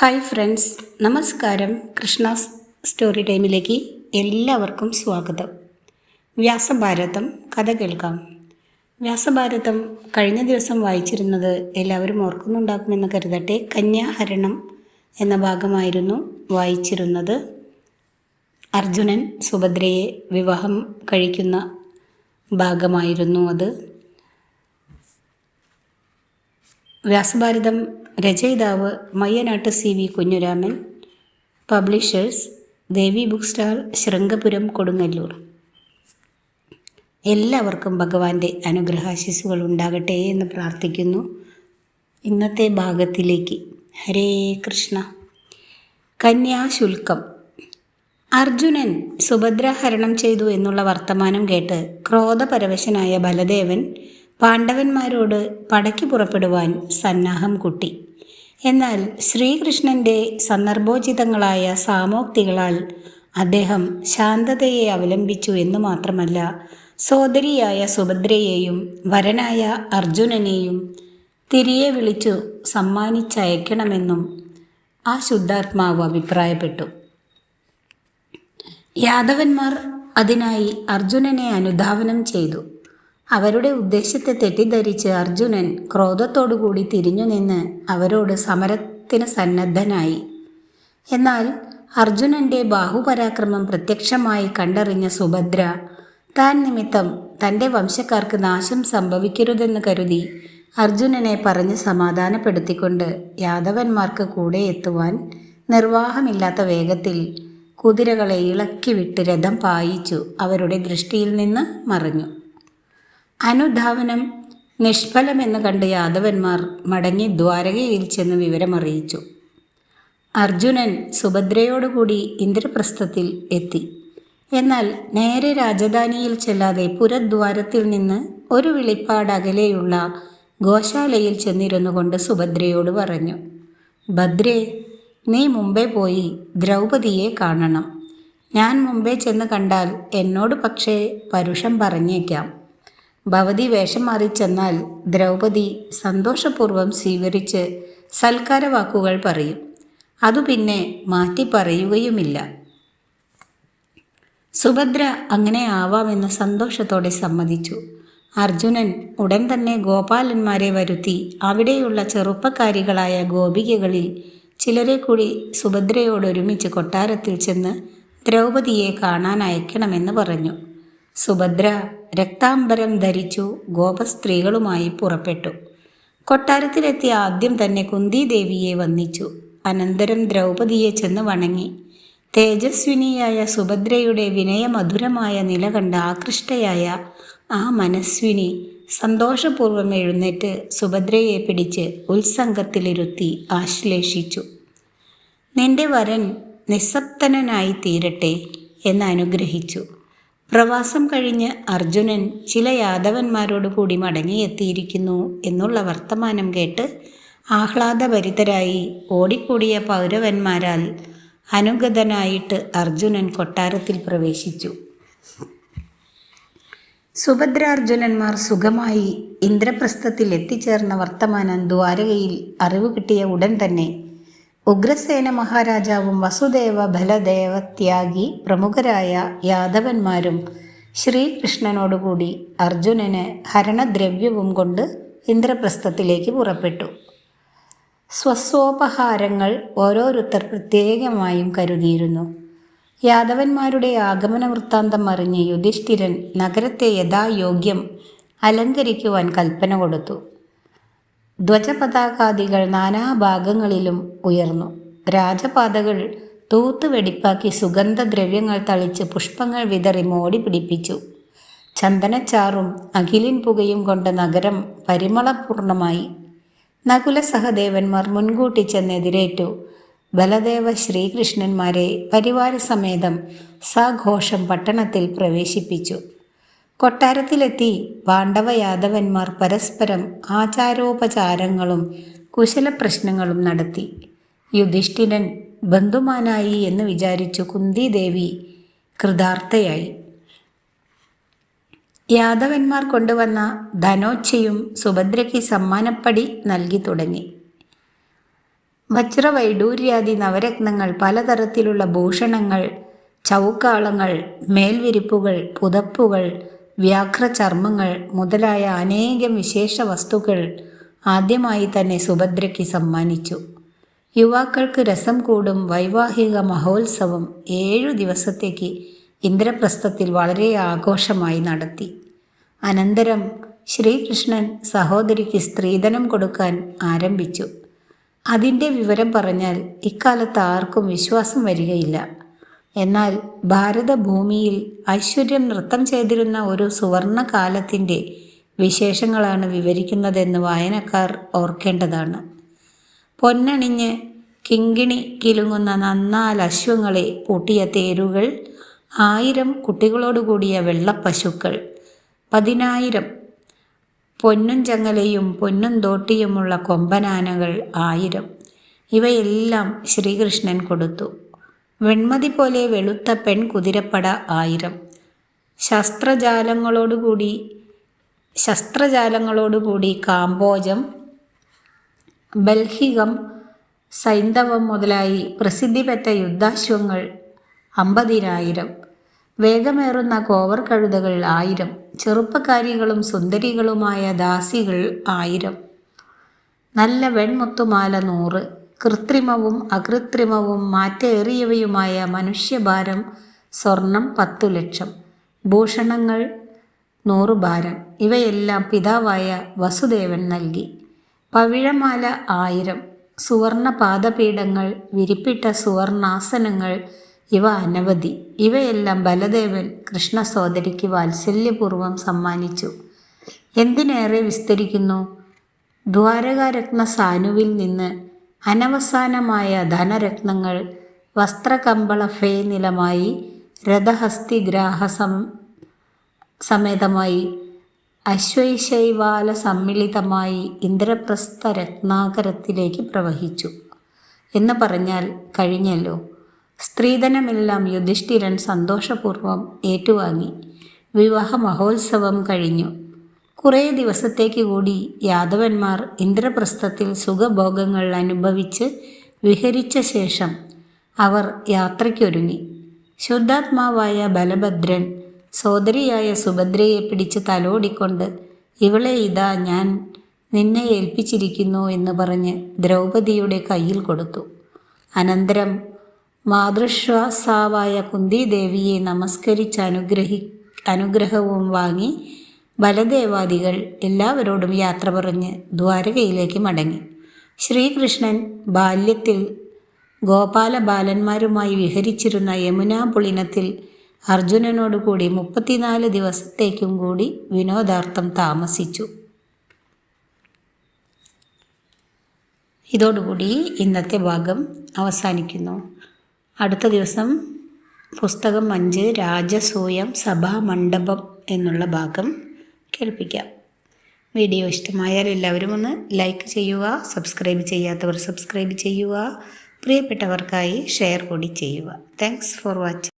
Hi friends നമസ്കാരം. Krishna story ടൈമിലേക്ക് എല്ലാവർക്കും സ്വാഗതം. വ്യാസഭാരതം കഥ കേൾക്കാം. വ്യാസഭാരതം കഴിഞ്ഞ ദിവസം വായിച്ചിരുന്നത് എല്ലാവരും ഓർക്കുന്നുണ്ടാക്കുമെന്ന് കരുതട്ടെ. കന്യാഹരണം എന്ന ഭാഗമായിരുന്നു വായിച്ചിരുന്നത്. അർജുനൻ സുഭദ്രയെ വിവാഹം കഴിക്കുന്ന ഭാഗമായിരുന്നു അത്. വ്യാസഭാരതം രചയിതാവ് Mayyanad C V Kunjuraman publishers Devi book stall Sringapuram Kodungallur. എല്ലാവർക്കും ഭഗവാന്റെ അനുഗ്രഹാശിസുകൾ ഉണ്ടാകട്ടെ എന്ന് പ്രാർത്ഥിക്കുന്നു. ഇന്നത്തെ ഭാഗത്തിലേക്ക്. ഹരേ കൃഷ്ണ. കന്യാശുൽക്കം. അർജുനൻ സുഭദ്രാഹരണം ചെയ്തു എന്നുള്ള വർത്തമാനം കേട്ട് ക്രോധപരവശനായ ബലദേവൻ പാണ്ഡവന്മാരോട് പടയ്ക്ക് പുറപ്പെടുവാൻ സന്നാഹം കുട്ടി. എന്നാൽ ശ്രീകൃഷ്ണന്റെ സന്ദർഭോചിതങ്ങളായ സാമോക്തികളാൽ അദ്ദേഹം ശാന്തതയെ അവലംബിച്ചു എന്ന് മാത്രമല്ല സോദരിയായ സുഭദ്രയെയും വരനായ അർജുനനെയും തിരികെ വിളിച്ചു സമ്മാനിച്ചയക്കണമെന്നും ആ ശുദ്ധാത്മാവ് അഭിപ്രായപ്പെട്ടു. യാദവന്മാർ അതിനായി അർജുനനെ അനുധാവനം ചെയ്തു. അവരുടെ ഉദ്ദേശത്തെ തെറ്റിദ്ധരിച്ച് അർജുനൻ ക്രോധത്തോടുകൂടി തിരിഞ്ഞു നിന്ന് അവരോട് സമരത്തിന് സന്നദ്ധനായി. എന്നാൽ അർജുനന്റെ ബാഹുപരാക്രമം പ്രത്യക്ഷമായി കണ്ടറിഞ്ഞ സുഭദ്ര താൻ നിമിത്തം തന്റെ വംശക്കാർക്ക് നാശം സംഭവിക്കരുതെന്ന് കരുതി അർജുനനെ പറഞ്ഞ് സമാധാനപ്പെടുത്തിക്കൊണ്ട് യാദവന്മാർക്ക് കൂടെ എത്തുവാൻ നിർവാഹമില്ലാത്ത വേഗത്തിൽ കുതിരകളെ ഇളക്കിവിട്ട് രഥം പായിച്ചു അവരുടെ ദൃഷ്ടിയിൽ നിന്ന് മറഞ്ഞു. അനുധാവനം നിഷ്ഫലമെന്ന് കണ്ട യാദവന്മാർ മടങ്ങി ദ്വാരകയിൽ ചെന്ന് വിവരമറിയിച്ചു. അർജുനൻ സുഭദ്രയോടുകൂടി ഇന്ദ്രപ്രസ്ഥത്തിൽ എത്തി. എന്നാൽ നേരെ രാജധാനിയിൽ ചെല്ലാതെ പുരദ്വാരത്തിൽ നിന്ന് ഒരു വിളിപ്പാട് അകലെയുള്ള ഗോശാലയിൽ ചെന്നിരുന്നു കൊണ്ട് സുഭദ്രയോട് പറഞ്ഞു ഭദ്രേ നീ മുമ്പേ പോയി ദ്രൗപതിയെ കാണണം. ഞാൻ മുമ്പേ ചെന്ന് കണ്ടാൽ എന്നോട് പക്ഷേ പരുഷം പറഞ്ഞേക്കാം. ഭവതി വേഷം മാറി ചെന്നാൽ ദ്രൗപദി സന്തോഷപൂർവം സ്വീകരിച്ച് സൽക്കാരവാക്കുകൾ പറയും. അതു പിന്നെ മാറ്റി പറയുകയുമില്ല. സുഭദ്ര അങ്ങനെ ആവാമെന്ന് സന്തോഷത്തോടെ സമ്മതിച്ചു. അർജുനൻ ഉടൻ തന്നെ ഗോപാലന്മാരെ വരുത്തി അവിടെയുള്ള ചെറുപ്പക്കാരികളായ ഗോപികകളിൽ ചിലരെ കൂടി സുഭദ്രയോടൊരുമിച്ച് കൊട്ടാരത്തിൽ ചെന്ന് ദ്രൗപദിയെ കാണാൻ അയക്കണമെന്ന് പറഞ്ഞു. സുഭദ്ര രക്താംബരം ധരിച്ചു ഗോപസ്ത്രീകളുമായി പുറപ്പെട്ടു. കൊട്ടാരത്തിലെത്തിയ ആദ്യം തന്നെ കുന്തിദേവിയെ വന്ദിച്ചു. അനന്തരം ദ്രൗപദിയെ ചെന്ന് വണങ്ങി. തേജസ്വിനിയായ സുഭദ്രയുടെ വിനയമധുരമായ നില കണ്ട് ആകൃഷ്ടയായ ആ മനസ്വിനി സന്തോഷപൂർവം എഴുന്നേറ്റ് സുഭദ്രയെ പിടിച്ച് ഉത്സംഗത്തിലിരുത്തി ആശ്ലേഷിച്ചു. നിന്റെ വരൻ നിസ്സപ്തനായി തീരട്ടെ എന്ന് അനുഗ്രഹിച്ചു. പ്രവാസം കഴിഞ്ഞ് അർജുനൻ ചില യാദവന്മാരോട് കൂടി മടങ്ങിയെത്തിയിരിക്കുന്നു എന്നുള്ള വർത്തമാനം കേട്ട് ആഹ്ലാദഭരിതരായി ഓടിക്കൂടിയ പൗരവന്മാരാൽ അനുഗതനായിട്ട് അർജുനൻ കൊട്ടാരത്തിൽ പ്രവേശിച്ചു. സുഭദ്രാർജുനന്മാർ സുഖമായി ഇന്ദ്രപ്രസ്ഥത്തിൽ എത്തിച്ചേർന്ന വർത്തമാനം ദ്വാരകയിൽ അറിവ് കിട്ടിയ ഉടൻ തന്നെ ഉഗ്രസേന മഹാരാജാവും വസുദേവ ബലദേവത്യാഗി പ്രമുഖരായ യാദവന്മാരും ശ്രീകൃഷ്ണനോടുകൂടി അർജുനന് ഹരണദ്രവ്യവും കൊണ്ട് ഇന്ദ്രപ്രസ്ഥത്തിലേക്ക് പുറപ്പെട്ടു. സ്വസ്വോപഹാരങ്ങൾ ഓരോരുത്തർ പ്രത്യേകമായും കരുതിയിരുന്നു. യാദവന്മാരുടെ ആഗമന വൃത്താന്തം അറിഞ്ഞ് യുധിഷ്ഠിരൻ നഗരത്തെ യഥായോഗ്യം അലങ്കരിക്കുവാൻ കൽപ്പന കൊടുത്തു. ധ്വജപതാകാദികൾ നാനാഭാഗങ്ങളിലും ഉയർന്നു. രാജപാതകൾ തൂത്ത് വെടിപ്പാക്കി സുഗന്ധദ്രവ്യങ്ങൾ തളിച്ച് പുഷ്പങ്ങൾ വിതറി മോടി പിടിപ്പിച്ചു. ചന്ദനച്ചാറും അഖിലിൻ പുകയും കൊണ്ട് നഗരം പരിമളപൂർണമായി. നകുല സഹദേവന്മാർ മുൻകൂട്ടി ചെന്നെതിരേറ്റു. ബലദേവ ശ്രീകൃഷ്ണന്മാരെ പരിവാരസമേതം സഘോഷം പട്ടണത്തിൽ പ്രവേശിപ്പിച്ചു. കൊട്ടാരത്തിലെത്തി പാണ്ഡവ യാദവന്മാർ പരസ്പരം ആചാരോപചാരങ്ങളും കുശല പ്രശ്നങ്ങളും നടത്തി. യുധിഷ്ഠിരൻ ബന്ധുമാനായി എന്ന് വിചാരിച്ചു കുന്തിദേവി കൃതാർത്ഥയായി. യാദവന്മാർ കൊണ്ടുവന്ന ധനോച്ചയും സുഭദ്രയ്ക്ക് സമ്മാനപ്പടി നൽകി തുടങ്ങി. വജ്രവൈഡൂര്യാദി നവരത്നങ്ങൾ പലതരത്തിലുള്ള ഭൂഷണങ്ങൾ ചൗക്കാളങ്ങൾ മേൽവിരിപ്പുകൾ പുതപ്പുകൾ വ്യാഘ്രചർമ്മങ്ങൾ മുതലായ അനേകം വിശേഷ വസ്തുക്കൾ ആദ്യമായി തന്നെ സുഭദ്രയ്ക്ക് സമ്മാനിച്ചു. യുവാക്കൾക്ക് രസം കൂടും വൈവാഹിക മഹോത്സവം ഏഴു ദിവസത്തേക്ക് ഇന്ദ്രപ്രസ്ഥത്തിൽ വളരെ ആഘോഷമായി നടത്തി. അനന്തരം ശ്രീകൃഷ്ണൻ സഹോദരിക്ക് സ്ത്രീധനം കൊടുക്കാൻ ആരംഭിച്ചു. അതിന്റെ വിവരം പറഞ്ഞാൽ ഇക്കാലത്ത് ആർക്കും വിശ്വാസം വരികയില്ല. എന്നാൽ ഭാരതഭൂമിയിൽ ഐശ്വര്യ നൃത്തം ചെയ്തിരുന്ന ഒരു സുവർണ കാലത്തിന്റെ വിശേഷങ്ങളാണ് വിവരിക്കുന്നതെന്ന് വായനക്കാർ ഓർക്കേണ്ടതാണ്. പൊന്നണിഞ്ഞ് കിങ്കിണി കിലുങ്ങുന്ന നന്നാൽ അശ്വങ്ങളെ പൂട്ടിയ തേരുകൾ ആയിരം കുട്ടികളോടുകൂടിയ വെള്ളപ്പശുക്കൾ പതിനായിരം പൊന്നും ചങ്ങലയും പൊന്നും തോട്ടിയുമുള്ള കൊമ്പനാനകൾ ആയിരം. ഇവയെല്ലാം ശ്രീകൃഷ്ണൻ കൊടുത്തു. വെൺമതി പോലെ വെളുത്ത പെൺ കുതിരപ്പട ആയിരം. ശസ്ത്രജാലങ്ങളോടുകൂടി ശസ്ത്രജാലങ്ങളോടുകൂടി കാമ്പോജം ബൽഹികം സൈന്ധവം മുതലായി പ്രസിദ്ധി പെറ്റ യുദ്ധാശ്വങ്ങൾ അമ്പതിനായിരം. വേഗമേറുന്ന കോവർ കഴുതകൾ ആയിരം. ചെറുപ്പക്കാരികളും സുന്ദരികളുമായ ദാസികൾ ആയിരം. നല്ല വെൺമുത്തുമാല നൂറ്. കൃത്രിമവും അകൃത്രിമവും മാറ്റേറിയവയുമായ മനുഷ്യഭാരം സ്വർണം പത്തു ലക്ഷം ഭൂഷണങ്ങൾ നൂറു ഭാരം. ഇവയെല്ലാം പിതാവായ വസുദേവൻ നൽകി. പവിഴമാല ആയിരം സുവർണ പാദപീഠങ്ങൾ വിരിപ്പിട്ട സുവർണാസനങ്ങൾ ഇവ അനവധി. ഇവയെല്ലാം ബലദേവൻ കൃഷ്ണ സോദരിക്ക് വാത്സല്യപൂർവം സമ്മാനിച്ചു. എന്തിനേറെ വിസ്തരിക്കുന്നു? ദ്വാരകാരത്ന സാനുവിൽ നിന്ന് അനവസാനമായ ധനരത്നങ്ങൾ വസ്ത്രകമ്പള ഫേ നിലമായി രഥഹസ്തിഗ്രാഹ സം സമേതമായി അശ്വൈശൈവാല സമ്മിളിതമായി ഇന്ദ്രപ്രസ്ഥ രത്നാകരത്തിലേക്ക് പ്രവഹിച്ചു. എന്ന് പറഞ്ഞാൽ കഴിഞ്ഞല്ലോ. സ്ത്രീധനമെല്ലാം യുധിഷ്ഠിരൻ സന്തോഷപൂർവം ഏറ്റുവാങ്ങി. വിവാഹ മഹോത്സവം കഴിഞ്ഞു. കുറേ ദിവസത്തേക്ക് കൂടി യാദവന്മാർ ഇന്ദ്രപ്രസ്ഥത്തിൽ സുഖഭോഗങ്ങൾ അനുഭവിച്ച് വിഹരിച്ച ശേഷം അവർ യാത്രയ്ക്കൊരുങ്ങി. ശുദ്ധാത്മാവായ ബലഭദ്രൻ സോദരിയായ സുഭദ്രയെ പിടിച്ച് തലോടിക്കൊണ്ട് ഇവളെ ഇതാ ഞാൻ നിന്നെ ഏൽപ്പിച്ചിരിക്കുന്നു എന്ന് പറഞ്ഞ് ദ്രൗപദിയുടെ കയ്യിൽ കൊടുത്തു. അനന്തരം മാതൃശ്വാസാവായ കുന്തിദേവിയെ നമസ്കരിച്ച് അനുഗ്രഹി അനുഗ്രഹവും വാങ്ങി ബലദേവാദികൾ എല്ലാവരോടും യാത്ര പറഞ്ഞ് ദ്വാരകയിലേക്ക് മടങ്ങി. ശ്രീകൃഷ്ണൻ ബാല്യത്തിൽ ഗോപാല ബാലന്മാരുമായി വിഹരിച്ചിരുന്ന യമുനാപുളിനത്തിൽ അർജുനനോടുകൂടി മുപ്പത്തിനാല് ദിവസത്തേക്കും കൂടി വിനോദാർത്ഥം താമസിച്ചു. ഇതോടുകൂടി ഇന്നത്തെ ഭാഗം അവസാനിക്കുന്നു. അടുത്ത ദിവസം പുസ്തകം അഞ്ച് രാജസൂയം സഭാമണ്ഡപം എന്നുള്ള ഭാഗം കേൾപ്പിക്കാം. വീഡിയോ ഇഷ്ടമായാൽ എല്ലാവരും ഒന്ന് ലൈക്ക് ചെയ്യുക സബ്സ്ക്രൈബ് ചെയ്യാത്തവർ സബ്സ്ക്രൈബ് ചെയ്യുക പ്രിയപ്പെട്ടവർക്കായി ഷെയർ കൂടി ചെയ്യുക. Thanks for watching